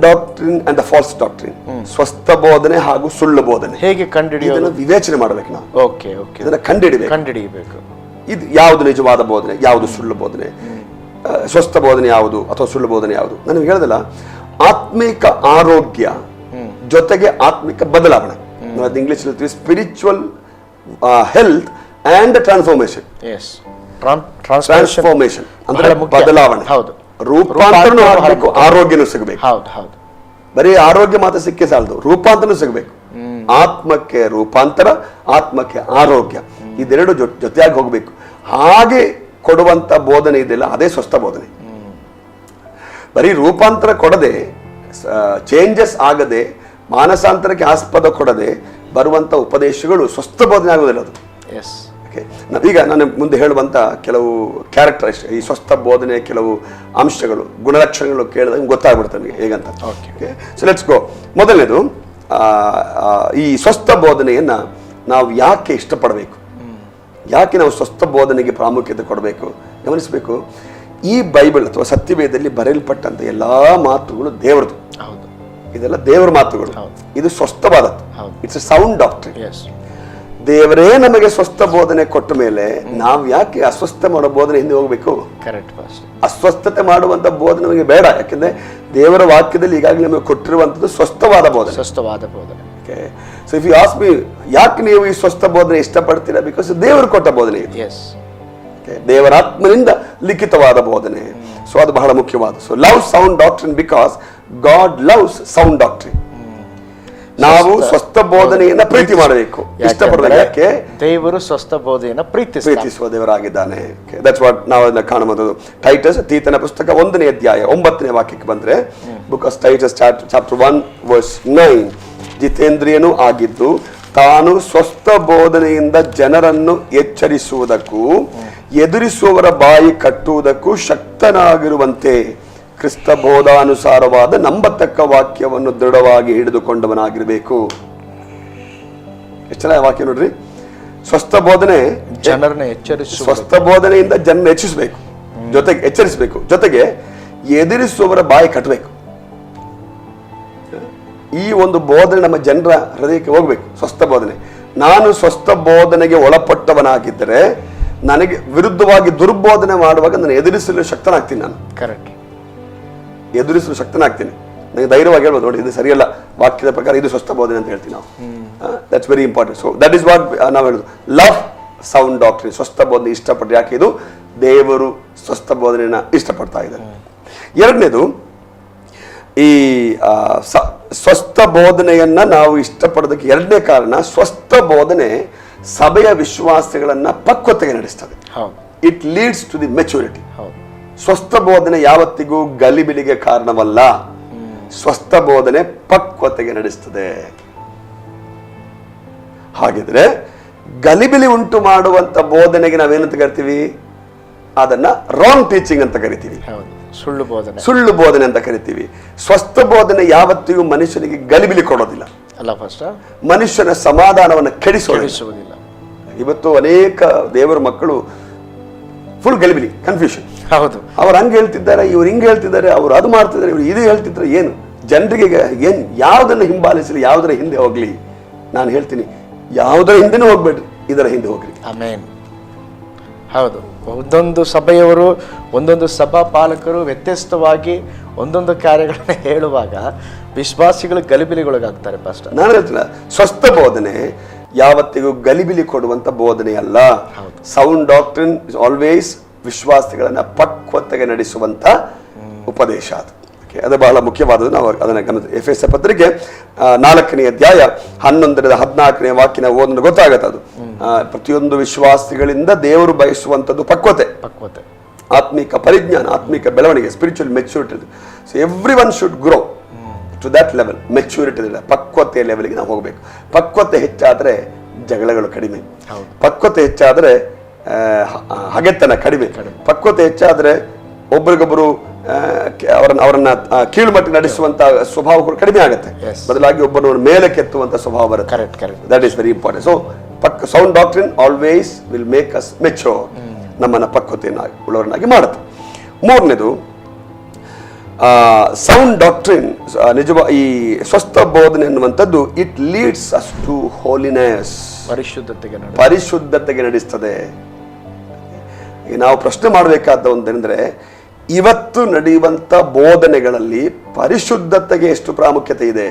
Doctrine and the false doctrine ಸ್ವಸ್ಥ ಬೋಧನೆ ಹಾಗೂ ಸುಳ್ಳು ಬೋಧನೆ. ಹೇಗೆ ಇದನ್ನು ವಿವೇಚನೆ ಮಾಡಬೇಕು ನಾವು. ಓಕೆ ಓಕೆ ಇದನ್ನ ಕಂಡಿಡಿಬೇಕು ಕಂಡುಹಿಡಿಯಬೇಕು ಇದು ಯಾವುದು ನಿಜವಾದ ಬೋಧನೆ ಯಾವುದು ಸುಳ್ಳು ಬೋಧನೆ? ಸ್ವಸ್ಥ ಬೋಧನೆ ಯಾವುದು ಅಥವಾ ಸುಳ್ಳು ಬೋಧನೆ ಯಾವುದು? ನನಗೆ ಹೇಳದಲ್ಲ ಆತ್ಮಿಕ ಆರೋಗ್ಯ ಜೊತೆಗೆ ಆತ್ಮಿಕ ಬದಲಾವಣೆ. ಅದು ಇಂಗ್ಲಿಷ್ ಹೇಳ್ತೀವಿ spiritual health and transformation transformation ಅಂದ್ರೆ. ಬದಲಾವಣೆ. ಹೌದು. ರೂಪಾಂತರನೂ ಆಗಬೇಕು ಆರೋಗ್ಯನೂ ಸಿಗಬೇಕು. ಹೌದು ಹೌದು. ಬರೀ ಆರೋಗ್ಯ ಮಾತ್ರ ಸಿಕ್ಕೇ ಸಾಲದು ರೂಪಾಂತರನು ಸಿಗಬೇಕು. ಆತ್ಮಕ್ಕೆ ರೂಪಾಂತರ ಆತ್ಮಕ್ಕೆ ಆರೋಗ್ಯ. ಇದೆರಡು ಜೊತೆಯಾಗಿ ಹೋಗಬೇಕು. ಹಾಗೆ ಕೊಡುವಂತ ಬೋಧನೆ ಇದೆಯಲ್ಲ ಅದೇ ಸ್ವಸ್ಥ ಬೋಧನೆ. ಬರೀ ರೂಪಾಂತರ ಕೊಡದೆ ಚೇಂಜಸ್ ಆಗದೆ ಮಾನಸಾಂತರಕ್ಕೆ ಆಸ್ಪದ ಕೊಡದೆ ಬರುವಂತ ಉಪದೇಶಗಳು ಸ್ವಸ್ಥ ಬೋಧನೆ ಆಗೋದಿಲ್ಲ ಅದು. Yes okay. ಈಗ ನಾನು ಮುಂದೆ ಹೇಳುವಂಥ ಕೆಲವು ಕ್ಯಾರೆಕ್ಟರ್ ಈ ಸ್ವಸ್ಥ ಬೋಧನೆ ಕೆಲವು ಅಂಶಗಳು ಗುಣಲಕ್ಷಣಗಳು ಕೇಳಿದಾಗ ಗೊತ್ತಾಗ್ಬಿಡುತ್ತೆ ನನಗೆ ಹೇಗಂತ. ಓಕೆ. ಸೊ ಲೆಟ್ಸ್ ಗೋ ಮೊದಲನೇದು ಈ ಸ್ವಸ್ಥ ಬೋಧನೆಯನ್ನ ನಾವು ಯಾಕೆ ಇಷ್ಟಪಡಬೇಕು? ಯಾಕೆ ನಾವು ಸ್ವಸ್ಥ ಬೋಧನೆಗೆ ಪ್ರಾಮುಖ್ಯತೆ ಕೊಡಬೇಕು? ಗಮನಿಸಬೇಕು. ಈ ಬೈಬಲ್ ಅಥವಾ ಸತ್ಯವೇದದಲ್ಲಿ ಬರೆಯಲ್ಪಟ್ಟಂತ ಎಲ್ಲ ಮಾತುಗಳು ದೇವರದು ಇದೆಲ್ಲ ದೇವರ ಮಾತುಗಳು. ಇದು ಸ್ವಸ್ಥವಾದದ್ದು. It's it's sound doctrine yes ದೇವರೇ ನಮಗೆ ಸ್ವಸ್ಥ ಬೋಧನೆ ಕೊಟ್ಟ ಮೇಲೆ ನಾವು ಯಾಕೆ ಅಸ್ವಸ್ಥ ಮಾಡೋ ಬೋಧನೆ ಹಿಂದೆ ಹೋಗ್ಬೇಕು? ಕರೆಕ್ಟ್ ಅಸ್ವಸ್ಥತೆ ಮಾಡುವಂತ ಬೋಧನೆ ನಮಗೆ ಬೇಡ. ಯಾಕೆಂದ್ರೆ ದೇವರ ವಾಕ್ಯದಲ್ಲಿ ಈಗಾಗಲೇ ನಮಗೆ ಕೊಟ್ಟಿರುವಂತದ್ದು ಸ್ವಸ್ಥವಾದ ಬೋಧನೆ. ಸ್ವಸ್ಥವಾದ ಬೋಧನೆ. So if you ask me ಯಾಕೆ ನೀವು ಈ ಸ್ವಸ್ಥ ಬೋಧನೆ ಇಷ್ಟಪಡ್ತೀರಾ? ಬಿಕಾಸ್ ದೇವರು ಕೊಟ್ಟ ಬೋಧನೆ ಇದೆ. ದೇವರಾತ್ಮನಿಂದ ಲಿಖಿತವಾದ ಬೋಧನೆ. ಸೊ ಅದು ಬಹಳ ಮುಖ್ಯವಾದ. So love sound doctrine because God loves sound doctrine ನಾವು ಸ್ವಸ್ಥ ಬೋಧನೆಯನ್ನ ಪ್ರೀತಿ ಮಾಡಬೇಕು. ಇಷ್ಟಪಡಬೇಕು ಯಾಕೆ? ದೇವರು ಸ್ವಸ್ಥ ಬೋಧೆಯನ್ನ ಪ್ರೀತಿ ಪ್ರೀತಿಸುವ ದೇವರಾಗಿದ್ದಾನೆ. ದಟ್ಸ್ ವಾಟ್ ನಾವು ಅದನ್ನ ಕಾಣಬಹುದು ಟೈಟಸ್ ತೀತನ ಪುಸ್ತಕ ಒಂದನೇ ಅಧ್ಯಾಯ ಒಂಬತ್ತನೇ ವಾಕ್ಯಕ್ಕೆ ಬಂದ್ರೆ book of Titus chapter one verse nine ಜಿತೇಂದ್ರಿಯನು ಆಗಿದ್ದು ತಾನು ಸ್ವಸ್ಥ ಬೋಧನೆಯಿಂದ ಜನರನ್ನು ಎಚ್ಚರಿಸುವುದಕ್ಕೂ ಎದುರಿಸುವವರ ಬಾಯಿ ಕಟ್ಟುವುದಕ್ಕೂ ಶಕ್ತನಾಗಿರುವಂತೆ. ಕ್ರಿಸ್ತ ಬೋಧಾನುಸಾರವಾದ ನಂಬತಕ್ಕ ವಾಕ್ಯವನ್ನು ದೃಢವಾಗಿ ಹಿಡಿದುಕೊಂಡವನಾಗಿರಬೇಕು. ಎಷ್ಟು ಚೆನ್ನಾಗಿ ವಾಕ್ಯ ನೋಡ್ರಿ. ಸ್ವಸ್ಥ ಬೋಧನೆ ಜನರನ್ನ ಎಚ್ಚರಿಸ ಸ್ವಸ್ಥ ಬೋಧನೆಯಿಂದ ಜನ ಹೆಚ್ಚಿಸಬೇಕು. ಜೊತೆಗೆ ಎಚ್ಚರಿಸಬೇಕು. ಜೊತೆಗೆ ಎದುರಿಸುವವರ ಬಾಯಿ ಕಟ್ಟಬೇಕು. ಈ ಒಂದು ಬೋಧನೆ ನಮ್ಮ ಜನರ ಹೃದಯಕ್ಕೆ ಹೋಗ್ಬೇಕು. ಸ್ವಸ್ಥ ಬೋಧನೆ ನಾನು ಸ್ವಸ್ಥ ಬೋಧನೆಗೆ ಒಳಪಟ್ಟವನಾಗಿದ್ದರೆ ನನಗೆ ವಿರುದ್ಧವಾಗಿ ದುರ್ಬೋಧನೆ ಮಾಡುವಾಗ ನಾನು ಎದುರಿಸಲು ಶಕ್ತನಾಗ್ತೀನಿ ನಾನು. ಕರೆಕ್ಟ್ ಎದುರಿಸಲು ಶಕ್ತನಾಗ್ತೀನಿ. ನನಗೆ ಧೈರ್ಯವಾಗಿ ಹೇಳ್ಬೋದು ನೋಡಿ ಇದು ಸರಿಯಲ್ಲ ವಾಕ್ಯದ ಪ್ರಕಾರ ಇದು ಸ್ವಸ್ಥ ಬೋಧನೆ ಅಂತ ಹೇಳ್ತೀವಿ ನಾವು. That's very important so that is what ನಾವು ಹೇಳೋದು. ಲವ್ ಸೌಂಡ್ ಡಾಕ್ಟ್ರಿ ಸ್ವಸ್ಥ ಬೋಧನೆ ಇಷ್ಟಪಟ್ಟು ಯಾಕೆ ಇದು? ದೇವರು ಸ್ವಸ್ಥ ಬೋಧನೆಯನ್ನು ಇಷ್ಟಪಡ್ತಾ ಇದ್ದಾರೆ. ಎರಡನೇದು ಈ ಸ್ವಸ್ಥ ಬೋಧನೆಯನ್ನು ನಾವು ಇಷ್ಟಪಡೋದಕ್ಕೆ ಎರಡನೇ ಕಾರಣ ಸ್ವಸ್ಥ ಬೋಧನೆ ಸಭೆಯ ವಿಶ್ವಾಸಗಳನ್ನು ಪಕ್ವತೆಗೆ ನಡೆಸ್ತದೆ. It leads to the maturity ಹೌದು. ಸ್ವಸ್ಥ ಬೋಧನೆ ಯಾವತ್ತಿಗೂ ಗಲಿಬಿಲಿಗೆ ಕಾರಣವಲ್ಲ. ಸ್ವಸ್ಥ ಬೋಧನೆ ಪಕ್ವತೆಗೆ ನಡೆಸ್ತದೆ. ಹಾಗಿದ್ರೆ ಗಲಿಬಿಲಿ ಉಂಟು ಮಾಡುವಂತ ಬೋಧನೆಗೆ ನಾವೇನಂತ ಕರಿತೀವಿ? ಅದನ್ನ ರಾಂಗ್ ಟೀಚಿಂಗ್ ಅಂತ ಕರಿತೀವಿ. ಸುಳ್ಳು ಬೋಧನೆ. ಸುಳ್ಳು ಬೋಧನೆ ಅಂತ ಕರಿತೀವಿ. ಸ್ವಸ್ಥ ಬೋಧನೆ ಯಾವತ್ತಿಗೂ ಮನುಷ್ಯನಿಗೆ ಗಲಿಬಿಲಿ ಕೊಡೋದಿಲ್ಲ. ಅಲ್ಲ ಫಸ್ಟ್ ಮನುಷ್ಯನ ಸಮಾಧಾನವನ್ನು ಕೆಡಿಸೋದಿಲ್ಲ. ಇವತ್ತು ಅನೇಕ ದೇವರ ಮಕ್ಕಳು ಫುಲ್ ಗಲಿಬಿಲಿ ಕನ್ಫ್ಯೂಷನ್ ಹೌದು. ಅವ್ರು ಹಂಗೆ ಹೇಳ್ತಿದ್ದಾರೆ ಇವ್ರು ಹಿಂಗೆ ಹೇಳ್ತಿದ್ದಾರೆ ಅವ್ರು ಅದು ಮಾಡ್ತಿದ್ದಾರೆ ಇವ್ರು ಇದು ಹೇಳ್ತಿದ್ರೆ ಏನು? ಜನರಿಗೆ ಏನು ಯಾವುದನ್ನು ಹಿಂಬಾಲಿಸಲಿ ಯಾವುದರ ಹಿಂದೆ ಹೋಗ್ಲಿ? ನಾನು ಹೇಳ್ತೀನಿ ಯಾವುದರ ಹಿಂದೆನೂ ಹೋಗ್ಬೇಡ್ರಿ ಇದರ ಹಿಂದೆ ಹೋಗ್ರಿ. ಆಮೇನ್. ಹೌದು. ಒಂದೊಂದು ಸಭೆಯವರು ಒಂದೊಂದು ಸಭಾ ಪಾಲಕರು ವ್ಯತ್ಯಸ್ತವಾಗಿ ಒಂದೊಂದು ಕಾರ್ಯಗಳನ್ನ ಹೇಳುವಾಗ ವಿಶ್ವಾಸಿಗಳು ಗಲಿಬಿಲಿಗೊಳಗಾಗ್ತಾರೆ ಫಸ್ಟ್ ನಾನು ಹೇಳ್ತಿಲ್ಲ ಸ್ವಸ್ಥ ಬೋಧನೆ ಯಾವತ್ತಿಗೂ ಗಲಿಬಿಲಿ ಕೊಡುವಂತ ಬೋಧನೆ ಅಲ್ಲ ಹೌದು. ಸೌಂಡ್ ಡಾಕ್ಟ್ರಿನ್ ಇಸ್ ಆಲ್ವೇಸ್ ವಿಶ್ವಾಸಿಗಳನ್ನ ಪಕ್ವತೆಗೆ ನಡೆಸುವಂಥ ಉಪದೇಶ ಅದು. ಅದು ಬಹಳ ಮುಖ್ಯವಾದದ್ದು. ನಾವು ಅದನ್ನ ಗಮನ ಎಫ್ ಎಸ್ ಪತ್ರಿಕೆ ನಾಲ್ಕನೇ ಅಧ್ಯಾಯ ಹನ್ನೊಂದರಿಂದ ಹದಿನಾಲ್ಕನೇ ವಾಕ್ಯನ ಓದನ್ನು ಗೊತ್ತಾಗತ್ತೆ ಅದು. ಪ್ರತಿಯೊಂದು ವಿಶ್ವಾಸಿಗಳಿಂದ ದೇವರು ಬಯಸುವಂಥದ್ದು ಪಕ್ವತೆ. ಪಕ್ವತೆ. ಆತ್ಮಿಕ ಪರಿಜ್ಞಾನ ಆತ್ಮಿಕ ಬೆಳವಣಿಗೆ spiritual maturity so everyone should grow to that level maturity ಪಕ್ವತೆ ಲೆವೆಲ್ಗೆ ನಾವು ಹೋಗಬೇಕು. ಪಕ್ವತೆ ಹೆಚ್ಚಾದರೆ ಜಗಳಗಳು ಕಡಿಮೆ. ಹೌದು. ಪಕ್ವತೆ ಹೆಚ್ಚಾದರೆ ಹಗೆತನ ಕಡಿಮೆ. ಪಕ್ವತೆ ಹೆಚ್ಚಾದರೆ ಒಬ್ರಿಗೊಬ್ಬರು ಅವರನ್ನ ಅವರನ್ನ ಕೀಳು ಕೀಳುಮಟ್ಟಿ ನಡೆಸುವಂತ ಸ್ವಭಾವ ಕಡಿಮೆ ಆಗುತ್ತೆ. ಬದಲಾಗಿ ಒಬ್ಬರನ್ನು ಮೇಲೆ ಕೆತ್ತುವಂತ ಸ್ವಭಾವ ಬರುತ್ತೆ. Correct correct that is very important so puck sound doctrine always will make us mature ನಮ್ಮನ್ನ ಪಕ್ವತೆಯನ್ನಾಗಿ ಉಳ್ಳವರನ್ನಾಗಿ ಮಾಡುತ್ತೆ. ಮೂರನೇದು ಸೌಂಡ್ ಡಾಕ್ಟ್ರಿನ್ ನಿಜವಾಗಿ ಈ ಸ್ವಸ್ಥ ಬೋಧನೆ ಅನ್ನುವಂಥದ್ದು it leads us to holiness ಪರಿಶುದ್ಧತೆಗೆ ಪರಿಶುದ್ಧತೆಗೆ ನಡೆಸ್ತದೆ. ನಾವು ಪ್ರಶ್ನೆ ಮಾಡಬೇಕಾದ ಒಂದೇನೆಂದರೆ ಇವತ್ತು ನಡೆಯುವಂತ ಬೋಧನೆಗಳಲ್ಲಿ ಪರಿಶುದ್ಧತೆಗೆ ಎಷ್ಟು ಪ್ರಾಮುಖ್ಯತೆ ಇದೆ?